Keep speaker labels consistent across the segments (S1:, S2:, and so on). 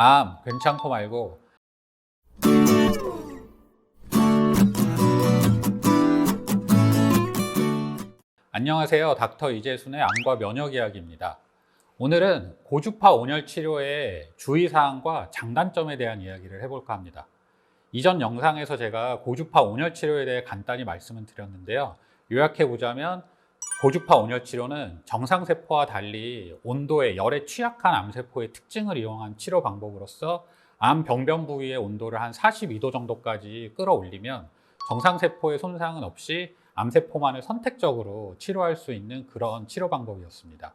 S1: 암 괜찮고 말고 안녕하세요. 닥터 이재순의 암과 면역 이야기입니다. 오늘은 고주파 온열 치료의 주의사항과 장단점에 대한 이야기를 해볼까 합니다. 이전 영상에서 제가 고주파 온열 치료에 대해 간단히 말씀을 드렸는데요. 요약해 보자면 고주파 온열 치료는 정상 세포와 달리 온도에 열에 취약한 암세포의 특징을 이용한 치료 방법으로서 암 병변 부위의 온도를 한 42도 정도까지 끌어올리면 정상 세포의 손상은 없이 암세포만을 선택적으로 치료할 수 있는 그런 치료 방법이었습니다.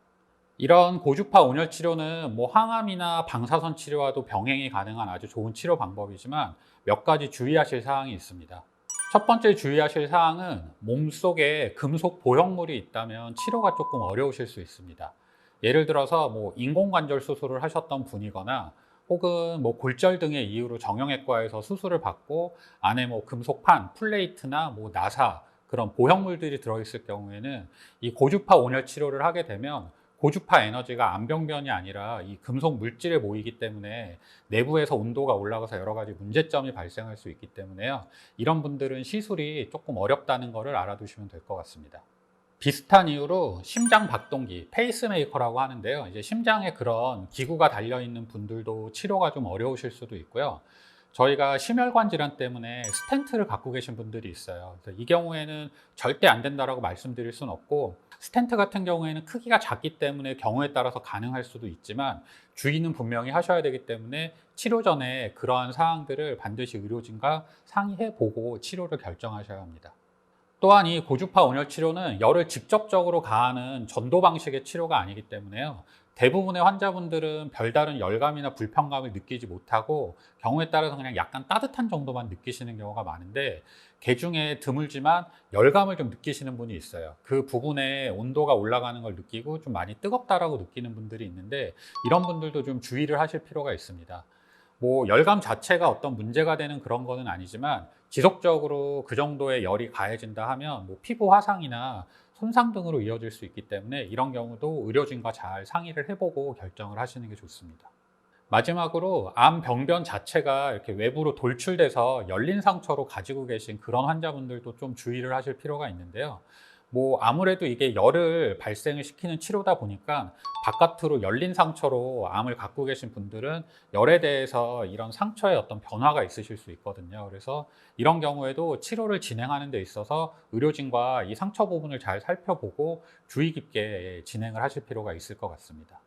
S1: 이런 고주파 온열 치료는 뭐 항암이나 방사선 치료와도 병행이 가능한 아주 좋은 치료 방법이지만 몇 가지 주의하실 사항이 있습니다. 첫 번째 주의하실 사항은 몸속에 금속 보형물이 있다면 치료가 조금 어려우실 수 있습니다. 예를 들어서 뭐 인공관절 수술을 하셨던 분이거나 혹은 뭐 골절 등의 이유로 정형외과에서 수술을 받고 안에 뭐 금속판, 플레이트나 뭐 나사 그런 보형물들이 들어있을 경우에는 이 고주파 온열 치료를 하게 되면 고주파 에너지가 암병변이 아니라 이 금속 물질에 모이기 때문에 내부에서 온도가 올라가서 여러 가지 문제점이 발생할 수 있기 때문에요. 이런 분들은 시술이 조금 어렵다는 것을 알아두시면 될 것 같습니다. 비슷한 이유로 심장 박동기, 페이스메이커라고 하는데요. 이제 심장에 그런 기구가 달려 있는 분들도 치료가 좀 어려우실 수도 있고요. 저희가 심혈관 질환 때문에 스텐트를 갖고 계신 분들이 있어요. 그래서 이 경우에는 절대 안 된다라고 말씀드릴 수는 없고 스텐트 같은 경우에는 크기가 작기 때문에 경우에 따라서 가능할 수도 있지만 주의는 분명히 하셔야 되기 때문에 치료 전에 그러한 사항들을 반드시 의료진과 상의해 보고 치료를 결정하셔야 합니다. 또한 이 고주파 온열 치료는 열을 직접적으로 가하는 전도 방식의 치료가 아니기 때문에요. 대부분의 환자분들은 별다른 열감이나 불편감을 느끼지 못하고 경우에 따라서 그냥 약간 따뜻한 정도만 느끼시는 경우가 많은데 개 중에 드물지만 열감을 좀 느끼시는 분이 있어요. 그 부분에 온도가 올라가는 걸 느끼고 좀 많이 뜨겁다라고 느끼는 분들이 있는데 이런 분들도 좀 주의를 하실 필요가 있습니다. 뭐 열감 자체가 어떤 문제가 되는 그런 거는 아니지만 지속적으로 그 정도의 열이 가해진다 하면 뭐 피부 화상이나 손상 등으로 이어질 수 있기 때문에 이런 경우도 의료진과 잘 상의를 해보고 결정을 하시는 게 좋습니다. 마지막으로 암 병변 자체가 이렇게 외부로 돌출돼서 열린 상처로 가지고 계신 그런 환자분들도 좀 주의를 하실 필요가 있는데요. 뭐 아무래도 이게 열을 발생을 시키는 치료다 보니까 바깥으로 열린 상처로 암을 갖고 계신 분들은 열에 대해서 이런 상처에 어떤 변화가 있으실 수 있거든요. 그래서 이런 경우에도 치료를 진행하는 데 있어서 의료진과 이 상처 부분을 잘 살펴보고 주의 깊게 진행을 하실 필요가 있을 것 같습니다.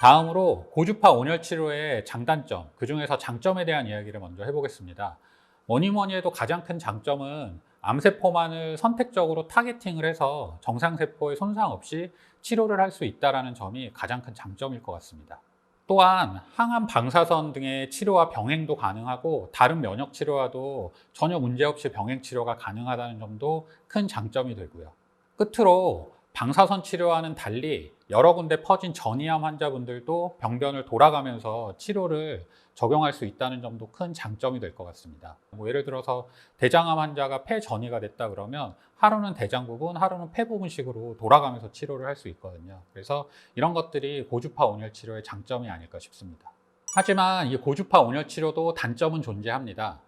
S1: 다음으로 고주파 온열 치료의 장단점, 그 중에서 장점에 대한 이야기를 먼저 해보겠습니다. 뭐니 뭐니 해도 가장 큰 장점은 암세포만을 선택적으로 타겟팅을 해서 정상세포의 손상 없이 치료를 할 수 있다는 점이 가장 큰 장점일 것 같습니다. 또한 항암 방사선 등의 치료와 병행도 가능하고 다른 면역 치료와도 전혀 문제없이 병행 치료가 가능하다는 점도 큰 장점이 되고요. 끝으로 방사선 치료와는 달리 여러 군데 퍼진 전이암 환자분들도 병변을 돌아가면서 치료를 적용할 수 있다는 점도 큰 장점이 될 것 같습니다. 뭐 예를 들어서 대장암 환자가 폐 전이가 됐다 그러면 하루는 대장 부분, 하루는 폐 부분식으로 돌아가면서 치료를 할 수 있거든요. 그래서 이런 것들이 고주파 온열 치료의 장점이 아닐까 싶습니다. 하지만 이 고주파 온열 치료도 단점은 존재합니다.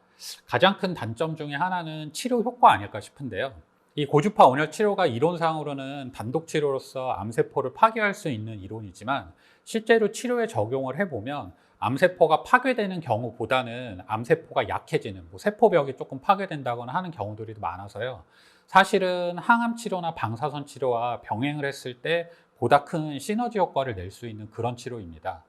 S1: 가장 큰 단점 중에 하나는 치료 효과 아닐까 싶은데요. 이 고주파 온열 치료가 이론상으로는 단독 치료로서 암세포를 파괴할 수 있는 이론이지만 실제로 치료에 적용을 해보면 암세포가 파괴되는 경우보다는 암세포가 약해지는 뭐 세포벽이 조금 파괴된다거나 하는 경우들이 많아서요. 사실은 항암 치료나 방사선 치료와 병행을 했을 때 보다 큰 시너지 효과를 낼 수 있는 그런 치료입니다.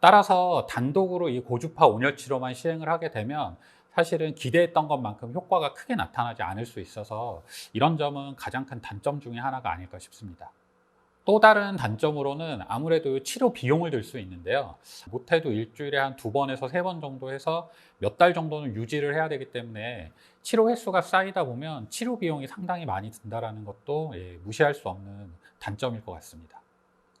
S1: 따라서 단독으로 이 고주파 온열 치료만 시행을 하게 되면 사실은 기대했던 것만큼 효과가 크게 나타나지 않을 수 있어서 이런 점은 가장 큰 단점 중에 하나가 아닐까 싶습니다. 또 다른 단점으로는 아무래도 치료 비용을 들 수 있는데요. 못해도 일주일에 한 두 번에서 세 번 정도 해서 몇 달 정도는 유지를 해야 되기 때문에 치료 횟수가 쌓이다 보면 치료 비용이 상당히 많이 든다는 것도 예, 무시할 수 없는 단점일 것 같습니다.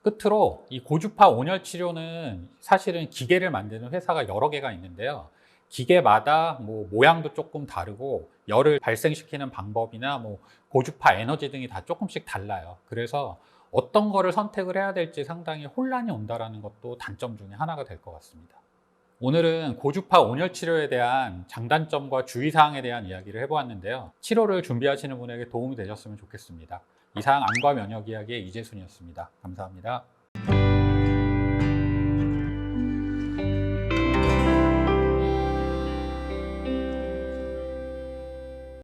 S1: 끝으로 이 고주파 온열 치료는 사실은 기계를 만드는 회사가 여러 개가 있는데요. 기계마다 뭐 모양도 조금 다르고 열을 발생시키는 방법이나 뭐 고주파 에너지 등이 다 조금씩 달라요. 그래서 어떤 거를 선택을 해야 될지 상당히 혼란이 온다라는 것도 단점 중에 하나가 될 것 같습니다. 오늘은 고주파 온열 치료에 대한 장단점과 주의사항에 대한 이야기를 해보았는데요. 치료를 준비하시는 분에게 도움이 되셨으면 좋겠습니다. 이상 안과 면역 이야기의 이재순이었습니다. 감사합니다.